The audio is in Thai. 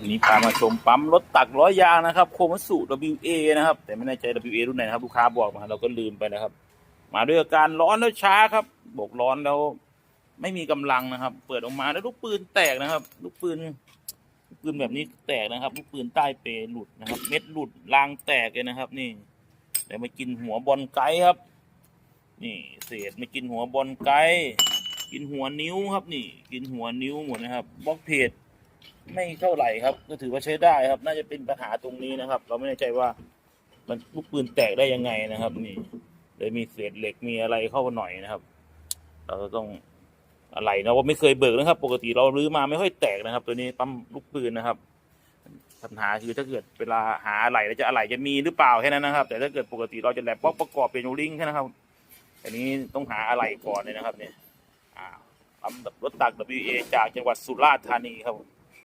วันนี้พามาชมปั๊มรถตักล้อยางนะครับ โคมัสุ WA นะครับ แต่ไม่แน่ใจ WA รุ่นไหนนะครับ ลูกค้าบอกมาเราก็ลืมไปนะครับ มาด้วยอาการร้อนแล้วช้าครับบกร้อนแล้วไม่มีกำลังนะครับ เปิดออกมาแล้วลูกปืนแตกนะครับ ลูกปืนลูกปืนแบบนี้แตกนะครับ ลูกปืนใต้เปหลุดนะครับ เม็ดหลุดรางแตกเลยนะครับ นี่แต่มากินหัวบอลไกครับ นี่เศษมากินหัวบอลไกกินหัวนิ้วครับ นี่ กินหัวนิ้วหมดนะครับบล็อกเพจ ไม่เท่าไหร่ครับ ก็ถือว่าใช้ได้ครับ น่าจะเป็นปัญหาตรงนี้นะครับ เราไม่แน่ใจว่ามันลูกปืนแตกได้ยังไงนะครับ นี่เลยมีเศษเหล็กมีอะไรเข้ามาหน่อยนะครับ เราก็ต้องอะไรนะว่าไม่เคยเบิกนะครับ ปกติเราลื้อมาไม่ค่อยแตกนะครับ ตัวนี้ปั๊มลูกปืนนะครับปัญหาคือถ้าเกิดเวลาหาอะไรแล้วจะอะไรจะมีหรือเปล่าแค่นั้นนะครับ แต่ถ้าเกิดปกติเราจะแหลบป๊อกประกอบเป็นโอลิงแค่นั้นครับอันนี้ต้องหาอะไรก่อนเลยนะครับเนี่ยอ่าปั๊มรถตัก WA จากจังหวัดสุราษฎร์ธานีครับผม